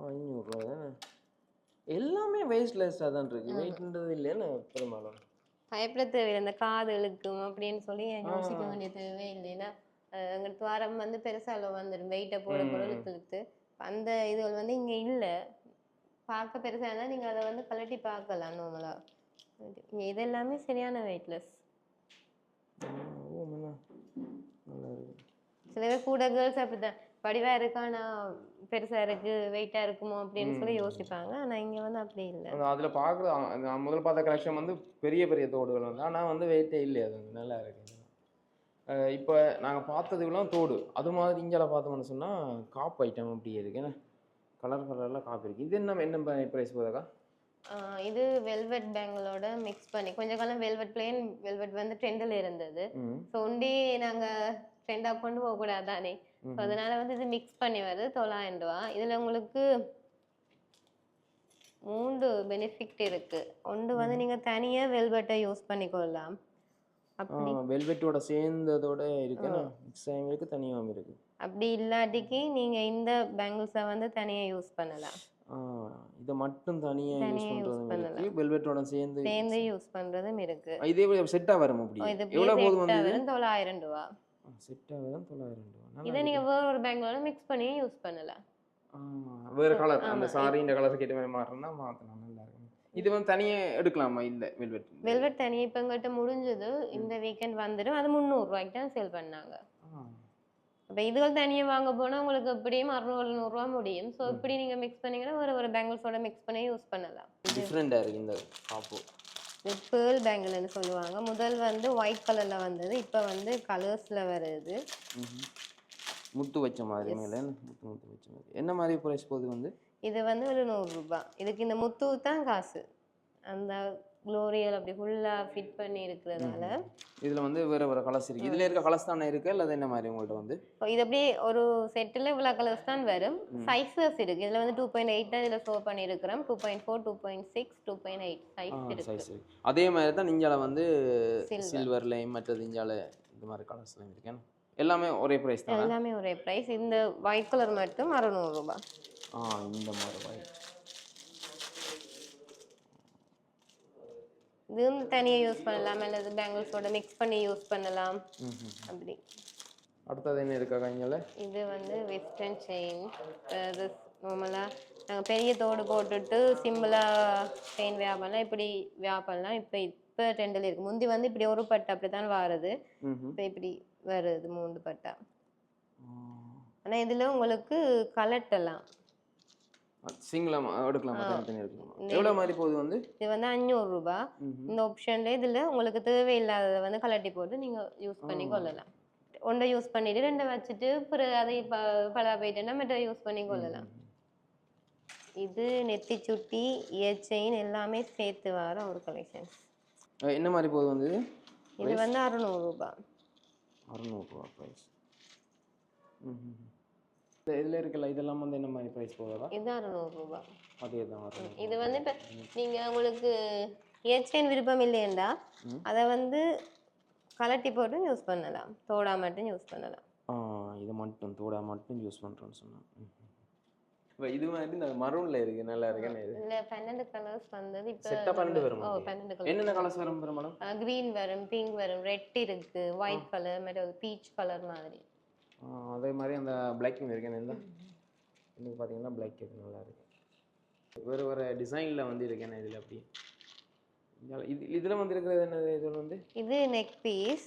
ஐநூறுரூவா தானே? எல்லாமே வேஸ்ட்லெஸ்ஸாக தான் இருக்கு. வெயிட்ன்றது இல்லைன்னு பெரும்பாலும். பயப்பட தேவையில்லை. இந்த காது இழுக்கும் அப்படின்னு சொல்லி யோசிக்க வேண்டிய தேவை இல்லைன்னா எங்க துவாரம் வந்து பெருசா அளவு வந்துடும் வெயிட்டை போட போட. இழுத்து இழுத்து. அந்த இதுகள் வந்து இங்க இல்லை. பார்க்க பெருசா இருந்தால் நீங்க அதை வந்து கழட்டி பார்க்கலாம் நார்மலா இங்க இது எல்லாமே சரியான வெயிட்லெஸ் சில பேர் கூட கேர்ள்ஸ் அப்படிதான் படிவா இருக்கு ஆனா பெருசா இருக்கு வெயிட்டா இருக்குமோ அப்படின்னு சொல்லி யோசிப்பாங்க. ஆனா இங்க வந்து அப்படி இல்லை. அதில் பார்க்குற நான் முதல்ல பார்த்த கலெக்ஷன் வந்து பெரிய பெரிய தோடுகள் வந்து ஆனால் வந்து வெயிட்டே இல்லை அது வந்து நல்லா இருக்கு. இப்போ நாங்கள் பார்த்ததுக்கெல்லாம் தோடு. அது மாதிரி இங்கே பார்த்தோம்னு சொன்னால் காப் ஐட்டம் அப்படியே இருக்கு. கலர் கலரில் காப்பு இருக்குது இது என்ன என்ன ப்ரைஸ் போதாக்கா இது வெல்வெட் பேங்கிளோட மிக்ஸ் பண்ணி கொஞ்ச காலம் வெல்வெட் பிளேன் வெல்வெட் வந்து ட்ரெண்டில் இருந்தது. ஸோ ஒண்டி நாங்க ட்ரெண்டாக கொண்டு போகக்கூடாது தானே. ஸோ ம். அதனால வந்து இது மிக்ஸ் பண்ணி வருது தொள்ளாயிரம் ரூபா இதுல உங்களுக்கு மூன்று பெனிஃபிட் இருக்கு. ஒன்று வந்து நீங்க தனியா வெல்வெட்டை யூஸ் பண்ணிக்கொள்ளலாம். வெல்வெட்டோட சேர்ந்ததோட இருக்குன்னா மிக்ஸ் ஆகும் இருக்கு தனியாகவும் இருக்கு. அப்படி இல்லாட்டிக்கு நீங்க இந்த பேங்கிள்ஸை வந்து தனியா யூஸ் பண்ணலாம். இதை மட்டும் யூஸ் தனியா பண்ணலாம். இருக்கு வெல்வெட்டோட சேர்ந்து சேர்ந்து யூஸ் பண்றதும் இருக்கு. இதே செட்டாக வரும் அப்படி. ஓ, இது எவ்வளோ போதும் செட்டாக வந்து வரும்? தொள்ளாயிரம் ரூபா. செட்டாக வரும் தொள்ளாயிரம் ரூபா. நல்லா இதை நீங்க வேற ஒரு பேங்களோட மிக்ஸ் பண்ணி யூஸ் பண்ணலாம் ஆ, வேற கலர் அந்த சாரி இந்த கலர் கேட்ட மாதிரி மாறினா மாற்றலாம் நல்லா இருக்கும். இது வந்து தனியா எடுக்கலாமா? இல்ல வெல்வெட் வெல்வெட் தனியா. இப்போ எங்கிட்ட முடிஞ்சது. இந்த வீக்கெண்ட் வந்துடும். அது முந்நூறுரூவாய்க்கு தான் சேல் பண்ணாங்க. அப்போ இதுகள் தனியாக வாங்க போனால் உங்களுக்கு எப்படியும் அறுநூறு நூறுரூவா முடியும். ஸோ இப்படி நீங்கள் மிக்ஸ் பண்ணீங்கன்னா ஒரு ஒரு பேங்கிள்ஸோட மிக்ஸ் பண்ணி யூஸ் பண்ணலாம். டிஃப்ரெண்டா இருக்கு இந்த காப்பு இது பேர்ல் பேங்கிள்னு சொல்லுவாங்க. முதல் வந்து ஒயிட் கலரில் வந்தது. இப்போ வந்து கலர்ஸில் வருது. முத்து வச்ச மாதிரி மேல முத்து முத்து வச்ச மாதிரி. என்ன மாதிரி ப்ரைஸ் போகுது வந்து? இது வந்து ஒரு நூறுரூபா. இதுக்கு இந்த முத்து தான் காசு. அந்த குளோரியல் அப்படி ஃபுல்லாக ஃபிட் பண்ணி இருக்கிறதால. இதுல வந்து வேற வேற கலர்ஸ் இருக்கு. இதுல இருக்க கலர்ஸ் தானே இருக்கு? அல்லது என்ன மாதிரி உங்கள்ட்ட வந்து? இப்போ இது அப்படியே ஒரு செட்டில் இவ்வளோ கலர்ஸ் தான் வரும். சைஸஸ் இருக்கு. இதில் வந்து டூ பாயிண்ட் எயிட் தான் இதில் ஷோ பண்ணியிருக்கிறோம் two point four two point six two point eight size இருக்கு. சைஸ் இருக்கு. அதே மாதிரி தான் இஞ்சால வந்து. சில்வர்லையும் மற்றது இஞ்சால இந்த மாதிரி கலர்ஸ்லாம் இருக்கு. ஏன்னா எல்லாமே ஒரே ப்ரைஸ் தானே? எல்லாமே ஒரே ப்ரைஸ் இந்த ஒயிட் கலர் மட்டும் அறநூறுபா ஆ இந்த மாதிரி white. இது வந்து தனியாக யூஸ் பண்ணலாம். அல்லது பேங்கிள்ஸோட மிக்ஸ் பண்ணி யூஸ் பண்ணலாம். அப்படி. அடுத்தது என்ன இருக்கா கைஞ்சால இது வந்து வெஸ்டர்ன் செயின் இது நார்மலாக நாங்கள் பெரிய தோடு போட்டுட்டு சிம்பிளாக செயின் வியாபாரம் இப்படி வியாபாரம்லாம் இப்போ இப்போ ட்ரெண்டில் இருக்குது முந்தி வந்து இப்படி ஒரு பட்டை அப்படி தான் வாருது. இப்போ இப்படி வருது மூன்று பட்டா. ஆனால் இதில் உங்களுக்கு கலட்டலாம் சிங்கிளமா எடுக்கலாமா தனித்தனி எடுக்கலாமா. எவ்வளோ மாதிரி போகுது வந்து? இது வந்து அஞ்சூறு ரூபா. இந்த ஆப்ஷன்ல இதில் உங்களுக்கு தேவையில்லாததை வந்து கலட்டி போட்டு நீங்கள் யூஸ் பண்ணி கொள்ளலாம். ஒன்றை யூஸ் பண்ணிட்டு ரெண்டை வச்சுட்டு பிறகு அதை ப பழா போயிட்டேன்னா மற்ற யூஸ் பண்ணி கொள்ளலாம். இது நெத்தி சுட்டி இயர் செயின் எல்லாமே சேர்த்து வர ஒரு கலெக்ஷன்ஸ் அஹ் என்ன மாதிரி போகுது வந்து இது? இது வந்து அறுநூறு ரூபா அறுநூறுவா ப்ரைஸ் இதில் இருக்கல இதெல்லாம் வந்து என்ன மாதிரி ப்ரைஸ் போகுதா இது அறுநூறு ரூபா. அதே தான் இது வந்து இப்போ நீங்கள் உங்களுக்கு செயின் விருப்பம் இல்லையண்டா அதை வந்து கலட்டி போட்டு யூஸ் பண்ணலாம். தோடா மட்டும் யூஸ் பண்ணலாம். ஆ இதை மட்டும் தோடா மட்டும் யூஸ் பண்ணுறேன்னு சொன்னேன். இப்போ இது மாதிரி இந்த மரூனில் இருக்கு நல்லா இருக்குன்னு இது இல்ல பன்னெண்டு கலர்ஸ் வந்தது. இப்போ செட்டாக பன்னெண்டு வரும் ஓ பன்னெண்டு கலர் என்னென்ன கலர்ஸ் வரும் பெரும்பாலும் கிரீன் வரும் பிங்க் வரும் ரெட் இருக்கு ஒயிட் கலர் மாதிரி ஒரு பீச் கலர் மாதிரி. அதே மாதிரி அந்த பிளாக்கும் இருக்கு என்ன இன்னைக்கு பார்த்தீங்கன்னா பிளாக் இருக்கு நல்லா இருக்கு. வேறு வேறு டிசைனில் வந்து இருக்கு என்ன இதில் அப்படி இதில் இது இதில் வந்து இருக்கிறது என்ன இதில் வந்து? இது neck piece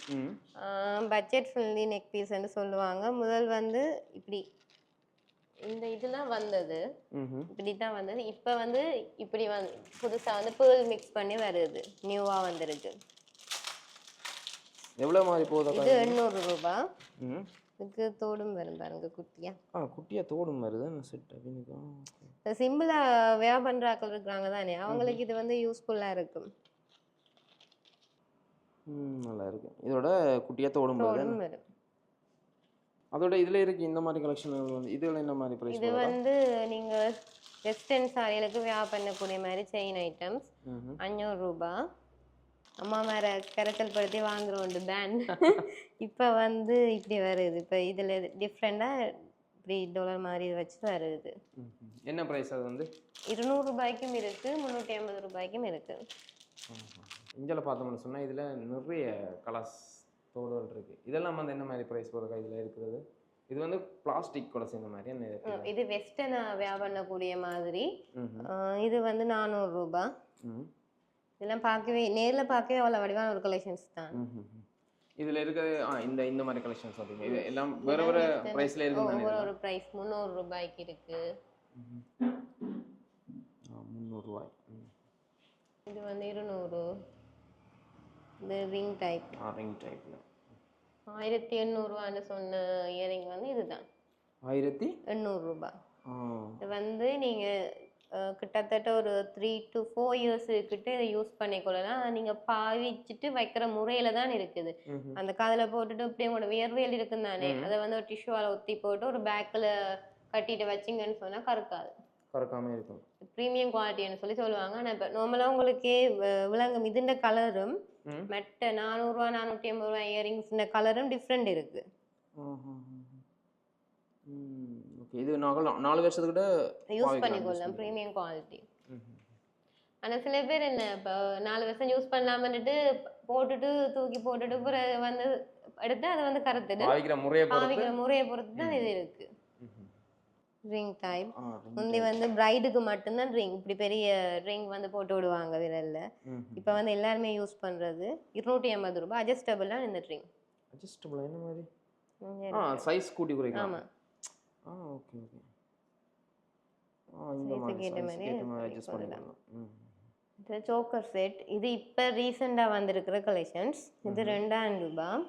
budget friendly neck பீஸ்ன்னு சொல்லுவாங்க. முதல் வந்து இப்படி இந்த இதெல்லாம் வந்தது. இப்படி தான் வந்தது. இப்போ வந்து இப்படி வந்து புதுசா வந்து பேர்ல் மிக்ஸ் பண்ணி வருது. நியூவா வந்திருக்கு. எவ்வளோ மாதிரி போகுதா இது எண்ணூறு ரூபாய் ம் இதுக்கு தோடும் வரும் பாருங்க குட்டியா. ஆ குட்டியாக தோடும் வருது. செட் அப்படின்னு சிம்பிளா வியா பண்றாக்கள் இருக்கிறாங்க தானே? அவங்களுக்கு இது வந்து யூஸ்ஃபுல்லா இருக்கும். நல்லா இருக்கு. இதோட வருது. தோடும் வரும். அதோட இதில் இருக்கு இந்த மாதிரி கலெக்ஷன் வந்து இதில் என்ன மாதிரி ப்ரைஸ் இது வந்து நீங்க வெஸ்டர்ன் சாரிகளுக்கு வியா பண்ணக்கூடிய மாதிரி செயின் ஐட்டம்ஸ் அஞ்சூறு ரூபாய் அம்மா மேல கரைச்சல் படுத்தி வாங்குறோம் உண்டு பேண்ட் இப்போ வந்து இப்படி வருது. இப்போ இதில் டிஃப்ரெண்டாக இப்படி டாலர் மாதிரி வச்சு வருது. என்ன ப்ரைஸ் அது வந்து? இருநூறு ரூபாய்க்கும் இருக்கு முந்நூற்றி ஐம்பது ரூபாய்க்கும் இருக்கு. இந்தியாவில் பார்த்தோம்னு சொன்னால் இதில் நிறைய கலர்ஸ் தோடுகள் இருக்கு. இதெல்லாம் வந்து என்ன மாதிரி ப்ரைஸ் போகிறக்கா இதில் இருக்கிறது? இது வந்து பிளாஸ்டிக் கூட சேர்ந்த மாதிரி இது வெஸ்டர்ன் வியா பண்ணக்கூடிய மாதிரி. இது வந்து நானூறு ரூபாய் இதெல்லாம் பார்க்கவே நேர்ல பார்க்கவே அவ்வளோ வடிவான ஒரு கலெக்ஷன்ஸ் தான். இதுல இருக்க ஆ, இந்த இந்த மாதிரி கலெக்ஷன் சொல்றீங்க இது எல்லாம் வேற வேற பிரைஸ்ல இருக்கு ஒவ்வொரு ஒரு ப்ரைஸ் முந்நூறு ரூபாய்க்கு இருக்கு. முந்நூறு ரூபாய். இது வந்து இருநூறு. இது ரிங் டைப் ரிங் டைப்ல ஆயிரத்தி எண்ணூறுவான்னு சொன்ன இயரிங் வந்து இதுதான். ஆயிரத்தி எண்ணூறு ரூபாய் ஆ, இது வந்து நீங்க அஹ், கிட்டத்தட்ட ஒரு த்ரீ டு ஃபோர் இயர்ஸ் கிட்ட இதை யூஸ் பண்ணிக்கொள்ளலாம். ஆனா நீங்க பாவிச்சுட்டு வைக்கிற முறையில தான் இருக்குது. அந்த காதுல போட்டுட்டு அப்படியே உங்களோட வியர்வையில் இருக்கும் தானே? அதை வந்து ஒரு டிஷ்யூவால ஒத்தி போட்டு ஒரு பேக்ல கட்டிட்டு வச்சிங்கன்னு சொன்னா கறக்காது. கறக்காம இருக்கும். ப்ரீமியம் குவாலிட்டின்னு சொல்லி சொல்லுவாங்க. ஆனால் இப்போ நார்மலாக உங்களுக்கே விளங்கும். இதுன்ற கலரும். மெட்ட நானூறுரூவா நானூற்றி ஐம்பது ரூபா இயரிங்ஸ்ன்ற கலரும் டிஃப்ரெண்ட் இருக்கு. ஓகே இது நாலு நாலு வருஷத்துக்கிட்ட யூஸ் பாவிக்கலாம், பண்ணிக்கொள்ளலாம் ப்ரீமியம் குவாலிட்டி ஆனால் சில பேர் என்ன இப்போ நாலு வருஷம் யூஸ் பண்ணலாமன்னுட்டு போட்டுட்டு தூக்கி போட்டுட்டு பிறகு வந்து எடுத்து அதை வந்து கருத்துடு பாவிக்கிற முறையை பொறுத்து. தான் இது இருக்கு. ரிங் டைப் ring முந்தி வந்து பிரைடுக்கு மட்டும்தான் ரிங் இப்படி பெரிய ரிங் வந்து போட்டு விடுவாங்க விரல்ல. இப்போ வந்து எல்லாருமே யூஸ் பண்றது இருநூற்றி ஐம்பது ரூபாய். அட்ஜஸ்டபிளாக இந்த ரிங் adjustable என்ன மாதிரி? ஆ சைஸ் கூட்டி குறைக்கலாம். ஆமா. ஆ ஓகே ஓகே ஆ இந்த மாதிரி மாதிரி அட்ஜஸ்ட் பண்ணிக்கலாம். இது சோக்கர் செட் இது இப்போ ரீசெண்டாக வந்திருக்கிற கலெக்ஷன்ஸ் இது ரெண்டாயிரம் ரூபாய்.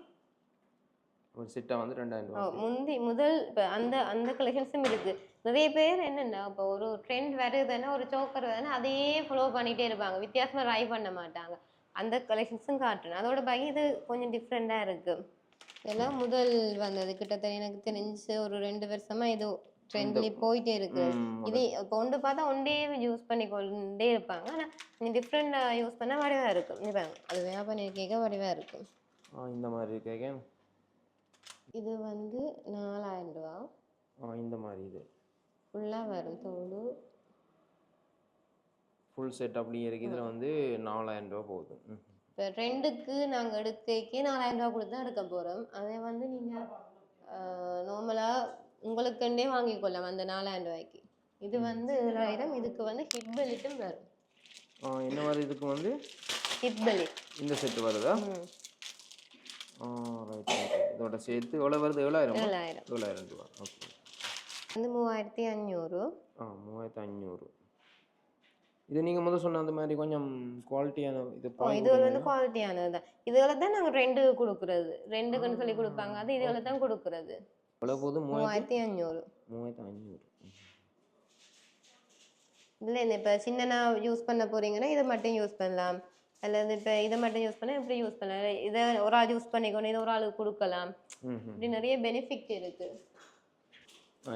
ஒரு செட்டா வந்து ரெண்டாயிரம் ரூபாய் முந்தி முதல் இப்போ அந்த அந்த கலெக்ஷன்ஸும் இருக்கு. நிறைய பேர் என்னென்னா இப்போ ஒரு ட்ரெண்ட் வருதுன்னா ஒரு சோக்கர் வருதுன்னா அதையே ஃபாலோ பண்ணிட்டே இருப்பாங்க. வித்தியாசமா ட்ரை பண்ண மாட்டாங்க. அந்த கலெக்ஷன்ஸும் காட்டுறேன். அதோட பகி இது கொஞ்சம் டிஃப்ரெண்ட்டாக இருக்கு. இதெல்லாம் முதல் வந்தது. கிட்டத்தட்ட எனக்கு தெரிஞ்சு ஒரு ரெண்டு வருஷமா இது ட்ரெண்ட்லி போயிட்டே இருக்கு. இது இப்போ ஒன்று பார்த்தா ஒன்றே யூஸ் பண்ணி கொண்டே இருப்பாங்க. ஆனால் நீ டிஃப்ரெண்டாக யூஸ் பண்ணால் வடிவாக இருக்கும். அது வேணா பண்ணியிருக்கேக்க வடிவாக இருக்கும் இந்த மாதிரி இருக்கேன் இது வந்து நாலாயிரம் ரூபா ஆ இந்த மாதிரி இது. ஃபுல்லாக வரும் தோடு. ஃபுல் செட் அப்படியே இருக்கு. இதுல வந்து நாலாயிரம் ரூபாய் போகுது. ம். இப்போ ரெண்டுக்கு நாங்கள் எடுக்கக்கே நாலாயிரம் ரூபா கொடுத்து தான் எடுக்க போகிறோம் அதை வந்து நீங்கள் நார்மலாக உங்களுக்குண்டே வாங்கிக்கொள்ளலாம் அந்த நாலாயிரம் ரூபாய்க்கு இது வந்து ஏழாயிரம். இதுக்கு வந்து ஹிட் பெல்ட்டும் வரும். ஆ என்ன மாதிரி இதுக்கு வந்து? ஹிட் பெல்ட் இந்த செட் வருதா? ஆ ரைட் ரைட் இதோட சேர்த்து எவ்வளோ வருது ஏழாயிரம் ஏழாயிரம் ஏழாயிரம் ரூபாய் ஓகே வந்து மூவாயிரத்தி அஞ்சூறு ஆ மூவாயிரத்து அஞ்சூறு இது நீங்கள் முதல் சொன்ன அந்த மாதிரி கொஞ்சம் குவாலிட்டியான இது இது வந்து குவாலிட்டியானது தான் இதுல தான் நாங்கள் ரெண்டு கொடுக்குறது ரெண்டுக்குன்னு சொல்லி கொடுப்பாங்க அது இதுல தான் கொடுக்குறது எவ்வளோ போகுது மூவாயிரத்து அஞ்சூறு மூவாயிரத்து அஞ்சூறு இல்லை இப்போ சின்னனா யூஸ் பண்ண போறீங்கன்னா இதை மட்டும் யூஸ் பண்ணலாம் அல்லது இப்போ இதை மட்டும் யூஸ் பண்ணால் இப்படி யூஸ் பண்ணலாம். இதை ஒரு ஆள் யூஸ் பண்ணிக்கணும் இதை ஒரு ஆளுக்கு கொடுக்கலாம். இப்படி நிறைய பெனிஃபிட் இருக்கு.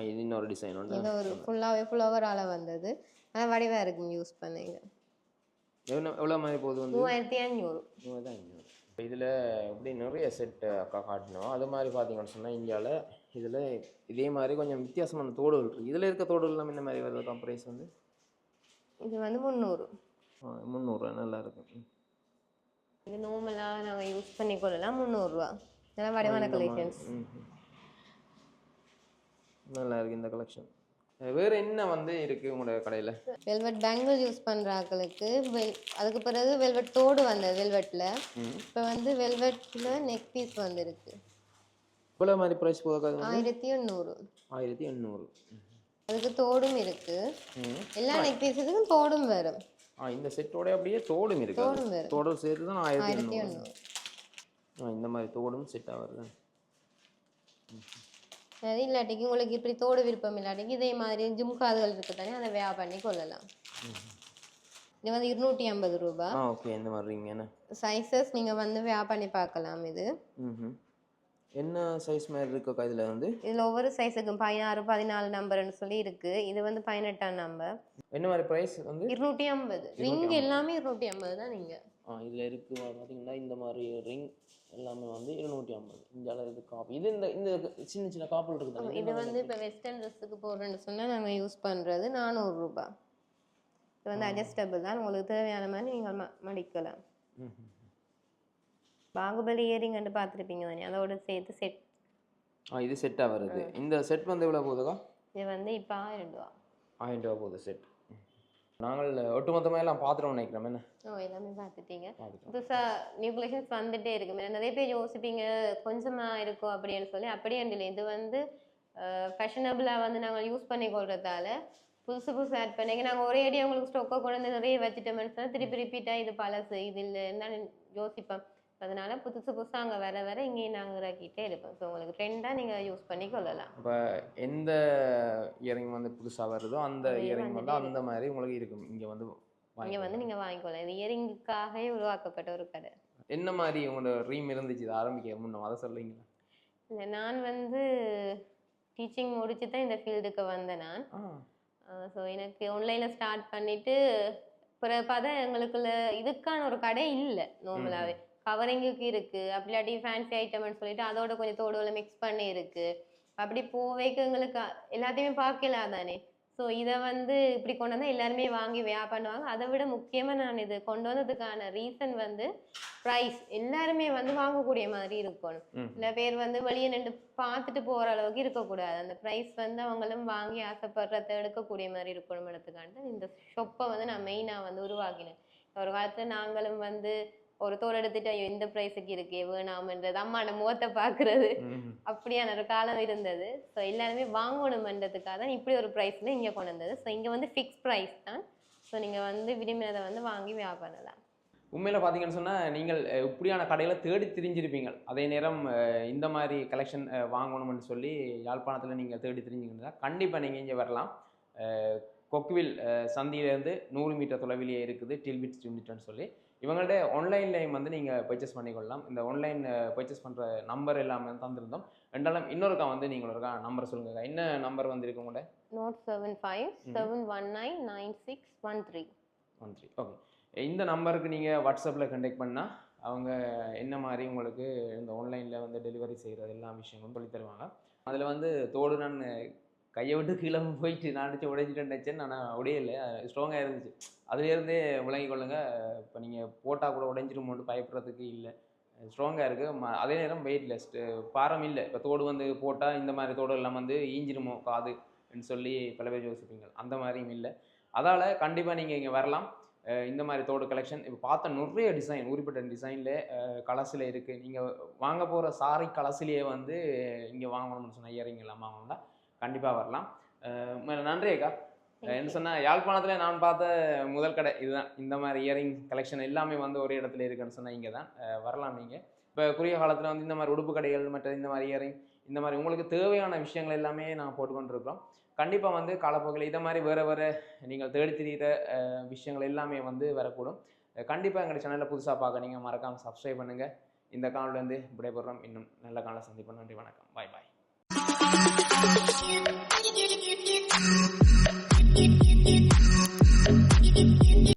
இது இன்னொரு டிசைன் இது ஒரு ஃபுல்லாகவே ஃப்ளவரால் வந்தது. ஆனால் வடிவாக இருக்குங்க யூஸ் பண்ணீங்க. எவ்வளோ எவ்வளோ மாதிரி போகுது வந்து? மூவாயிரத்தி அஞ்சூறு மூவாயிரத்து அஞ்சூறு இப்போ இதில் இப்படி நிறைய செட்டு அக்கா காட்டினோம் அது மாதிரி பார்த்தீங்கன்னு சொன்னால் இந்தியாவில் இதில் இதே மாதிரி கொஞ்சம் வித்தியாசமான தோடுகள் இருக்குது இதில் இருக்க தோடுகள் எல்லாம் என்ன மாதிரி வருது? ப்ரைஸ் வந்து? இது வந்து முந்நூறு. ஆ, முந்நூறுரூவா நல்லா இருக்கும். இது நார்மலாக நாங்கள் யூஸ் பண்ணிக்கொள்ளலாம் முந்நூறுரூவா இதெல்லாம் வடிவான கலெக்ஷன்ஸ். நல்லா இருக்கு இந்த கலெக்ஷன் வேறு என்ன வந்து இருக்குது உங்களோட கடையில்? வெல்வெட் பேங்கிள் யூஸ் பண்ணுற ஆட்களுக்கு வெல் அதுக்கு பிறகு வெல்வெட் தோடு வந்தது வெல்வெட்டில் ம் இப்போ வந்து வெல்வெட்டில் நெக் பீஸ் வந்திருக்கு. இவ்வளோ மாதிரி ப்ரைஸ் போகாது ஆயிரத்தி எண்ணூறு. ஆயிரத்தி எண்ணூறு. அதுக்கு தோடும் இருக்கு. எல்லா நெக் பீஸுக்கும் தோடும் வரும். ஆ இந்த செட்டோட அப்படியே தோடும் இருக்கு. தோடும் சேர்த்து தான் ஆயிரத்தி எண்ணூறு. ஆ இந்த மாதிரி தோடும் செட்டாக வருது அது இல்லாட்டிக்கு உங்களுக்கு இப்படி தோடு விருப்பம் இல்லாட்டிக்கு இதே மாதிரி ஜும்காதுகள் இருக்கு தானே அதை வோ பண்ணி கொள்ளலாம். இது வந்து இருநூற்றி ஐம்பது ரூபாய் ஆ ஓகே இந்த மாதிரி சைஸஸ் நீங்கள் வந்து வோ பண்ணி பார்க்கலாம் இது. ம் என்ன சைஸ் மாதிரி இருக்கா இதில் வந்து? இதில் ஒவ்வொரு சைஸுக்கும் பதினாறு பதினாலு நம்பர்னு சொல்லி இருக்கு. இது வந்து பதினெட்டாம் நம்பர் என்ன மாதிரி ப்ரைஸ் வந்து? இருநூற்றி ஐம்பது. ரிங் எல்லாமே இருநூற்றி ஐம்பது தான் நீங்கள் ஆ இதில் இருக்குது பார்த்தீங்கன்னா இந்த மாதிரி ரிங் எல்லாமே வந்து இருநூற்றி ஐம்பது. இந்த இது காப்பு இது இந்த இந்த சின்ன சின்ன காப்பில் இருக்குது இது வந்து இப்போ வெஸ்டர்ன் ட்ரெஸ்ஸுக்கு போடுறேன்னு சொன்னால் நாங்கள் யூஸ் பண்ணுறது நானூறுரூபா இது வந்து அட்ஜஸ்டபிள் தான். உங்களுக்கு தேவையான மாதிரி நீங்கள் மடிக்கலாம். பாகுபலி இயரிங் பார்த்துருப்பீங்க தானே அதோட சேர்த்து செட் ஆ இது செட்டாக வருது. இந்த செட் வந்து எவ்வளோ போகுதுக்கா இது வந்து இப்போ ஆயிரம் ரூபா. ஆயிரம் ரூபா போகுது செட் நாங்கள் ஒட்டுமொத்தமாக எல்லாம் பார்த்துட்டோம் நினைக்கிறோம். என்ன? ஓ எல்லாமே பார்த்துட்டீங்க. புதுசாக நியூ கலெக்ஷன்ஸ் வந்துட்டே இருக்கு. நிறைய பேர் யோசிப்பீங்க கொஞ்சமா இருக்கும் அப்படின்னு சொல்லி. அப்படியே இல்லை இது வந்து ஃபேஷனபிளாக வந்து நாங்கள் யூஸ் பண்ணி கொள்றதால புதுசு புதுசு ஆட் பண்ணீங்க நாங்கள் ஒரே அடி உங்களுக்கு ஸ்டொக்கை கொண்டு வந்து நிறைய வச்சுட்டோம்னு சொன்னா திருப்பி ரிப்பீட்டாக இது பழசு இது இல்லைன்னு யோசிப்போம். அதனால புதுசு புதுசாக அங்கே வர வர இங்கேயும் நாங்கள் இறக்கிட்டே இருப்போம் ஸோ உங்களுக்கு ட்ரெண்டாக நீங்கள் யூஸ் பண்ணி கொள்ளலாம். இப்போ எந்த இயரிங் வந்து புதுசாக வருதோ அந்த இயரிங் வந்து அந்த மாதிரி உங்களுக்கு இருக்கும். இங்கே வந்து இங்கே. வந்து நீங்கள் வாங்கிக்கொள்ளலாம் இது இயரிங்குக்காகவே உருவாக்கப்பட்ட ஒரு கடை. என்ன மாதிரி உங்களோட ட்ரீம் இருந்துச்சு? இது ஆரம்பிக்க முன்ன அதை சொல்லுவீங்களா இல்லை நான் வந்து டீச்சிங் முடிச்சு தான் இந்த ஃபீல்டுக்கு வந்தேன் நான். ஸோ எனக்கு ஆன்லைனில் ஸ்டார்ட் பண்ணிட்டு பிறகு பார்த்தா எங்களுக்குள்ள இதுக்கான ஒரு கடை இல்லை நார்மலாகவே கவரிங்குக்கு இருக்கு. அப்படி இல்லாட்டி ஃபேன்சி ஐட்டம்னு சொல்லிட்டு அதோட கொஞ்சம் தோடுகளை மிக்ஸ் பண்ணி இருக்கு. அப்படி போவேக்கு எங்களுக்கு எல்லாத்தையுமே பார்க்கலாம் தானே ஸோ இதை வந்து இப்படி கொண்டு வந்தால் எல்லாருமே வாங்கி வியா பண்ணுவாங்க. அதை விட முக்கியமாக நான் இது கொண்டு வந்ததுக்கான ரீசன் வந்து ப்ரைஸ் எல்லாருமே வந்து வாங்கக்கூடிய மாதிரி இருக்கணும் சில பேர் வந்து வெளியே நின்று பார்த்துட்டு போற அளவுக்கு இருக்கக்கூடாது. அந்த ப்ரைஸ் வந்து அவங்களும் வாங்கி ஆசைப்படுறத எடுக்கக்கூடிய மாதிரி இருக்கணும் இடத்துக்காண்டு இந்த ஷொப்பை வந்து நான் மெயினாக வந்து உருவாக்கினேன். ஒரு காலத்துல நாங்களும் வந்து ஒரு தோல் எடுத்துட்டு ஐயோ இந்த ப்ரைஸுக்கு இருக்கே வேணாமன்றது அம்மாண்ட முகத்தை பார்க்கறது. அப்படியான ஒரு காலம் இருந்தது. ஸோ எல்லாருமே வாங்கணுமன்றதுக்காக தான் இப்படி ஒரு ப்ரைஸில் இங்கே கொண்டு வந்தது. ஸோ இங்கே வந்து ஃபிக்ஸ் ப்ரைஸ் தான். ஸோ நீங்கள் வந்து விரும்பினதை வந்து வாங்கி வியாபாரம் பண்ணலாம் உண்மையில் பார்த்தீங்கன்னு சொன்னால் நீங்கள் இப்படியான கடைகளை தேடி திரிஞ்சிருப்பீங்க அதே நேரம் இந்த மாதிரி கலெக்ஷன் வாங்கணும்னு சொல்லி யாழ்ப்பாணத்தில் நீங்கள் தேடி திரிஞ்சிங்கன்னா கண்டிப்பாக நீங்கள் இங்கே வரலாம். கொக்குவில் சந்தியிலேருந்து நூறு மீட்டர் தொலைவிலேயே இருக்குது டில்பிட்ஸ் யூனிட்னு சொல்லி. இவங்கள்ட்ட ஆன்லைன்லேயும் வந்து நீங்கள் பர்ச்சேஸ் பண்ணிக்கொள்ளலாம். இந்த ஆன்லைன் பர்ச்சேஸ் பண்ணுற நம்பர் எல்லாமே தந்திருந்தோம். ரெண்டாலும் இன்னொருக்கா வந்து நீங்கள் ஒருக்கா நம்பர் சொல்லுங்க என்ன நம்பர் வந்திருக்கு உங்கள்ட்ட? Note seven five seven one nine nine six one three one three okay இந்த நம்பருக்கு நீங்கள் வாட்ஸ்அப்பில் கண்டெக்ட் பண்ணால் அவங்க என்ன மாதிரி உங்களுக்கு இந்த ஆன்லைனில் வந்து டெலிவரி செய்கிறது எல்லா விஷயங்களும் சொல்லி தருவாங்க. அதில் வந்து தோடு நான் கையை விட்டு கீழே போயிட்டு நான் நினச்சி உடைச்சிட்டு நினச்சேன் நான் உடையல ஸ்ட்ராங்காக இருந்துச்சு. அதுலேருந்தே விளங்கி கொள்ளுங்க. இப்போ நீங்கள் போட்டால் கூட உடைஞ்சிருமோட்டு பயப்படுறதுக்கு இல்லை. ஸ்ட்ராங்காக இருக்குது அதே நேரம் வெயிட்லெஸ் பாரம் இல்லை. இப்போ தோடு வந்து போட்டால் இந்த மாதிரி தோடு எல்லாம் வந்து ஈஞ்சிருமோ காதுன்னு சொல்லி பல பேர் யோசிப்பீங்க. அந்த மாதிரியும் இல்லை. அதால் கண்டிப்பாக நீங்கள் இங்கே வரலாம். இந்த மாதிரி தோடு கலெக்ஷன் இப்போ பார்த்த நிறைய டிசைன் உரிப்பட்ட டிசைனில் கலசில் இருக்குது நீங்கள் வாங்க போகிற சாரி கலசிலேயே வந்து இங்கே வாங்கணும்னு சொன்ன இயரிங் எல்லாம் வாங்கணும்னா கண்டிப்பாக வரலாம். நன்றி அக்கா. என்ன சொன்னால் யாழ்ப்பாணத்தில் நான் பார்த்த முதல் கடை இதுதான். இந்த மாதிரி இயரிங் கலெக்ஷன் எல்லாமே வந்து ஒரே இடத்துல இருக்குன்னு சொன்னால் இங்கே தான் வரலாம் நீங்கள் இப்போ குறுகிய காலத்தில் வந்து இந்த மாதிரி உடுப்பு கடைகள் மற்ற இந்த மாதிரி இயரிங் இந்த மாதிரி உங்களுக்கு தேவையான விஷயங்கள் எல்லாமே நாங்கள் போட்டுக்கொண்டு இருக்கிறோம் கண்டிப்பாக வந்து காலப்போக்கில் இதை மாதிரி வேறு வேறு நீங்கள் தேடி திரிகிற விஷயங்கள் எல்லாமே வந்து வரக்கூடும். கண்டிப்பாக எங்கள் சேனலில் புதுசாக பார்க்க நீங்கள் மறக்காமல் சப்ஸ்கிரைப் பண்ணுங்கள் இந்த காணொலியிலேருந்து விடைபெறுறோம். இன்னும் நல்ல காணொலி சந்திப்போம். நன்றி வணக்கம். பாய் பாய் Thank you.